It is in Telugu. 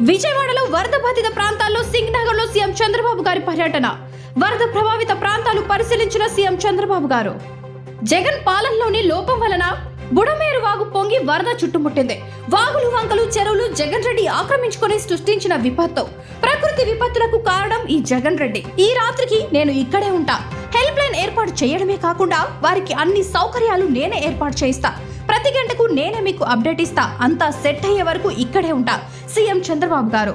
విజయవాడలో వరద బాధిత ప్రాంతాల్లో సింగ్లో సీఎం చంద్రబాబు గారి పర్యటన. వరద ప్రభావిత ప్రాంతాలు పరిశీలించిన సీఎం చంద్రబాబు గారు. జగన్ పాలనలోని లోపం వలన బుడమేరు వాగు పొంగి వరద చుట్టుముట్టింది. వాగులు వంకలు చెరువులు జగన్ రెడ్డి ఆక్రమించుకొని సృష్టించిన విపత్తు. ప్రకృతి విపత్తులకు కారణం ఈ జగన్ రెడ్డి. ఈ రాత్రికి నేను ఇక్కడే ఉంటా. హెల్ప్ లైన్ ఏర్పాటు చేయడమే కాకుండా వారికి అన్ని సౌకర్యాలు నేనే ఏర్పాటు చేయిస్తా. ప్రతి గంటకు నేనే మీకు అప్డేట్ ఇస్తా. అంతా సెట్ అయ్యే వరకు ఇక్కడే ఉంటా. సీఎం చంద్రబాబు గారు.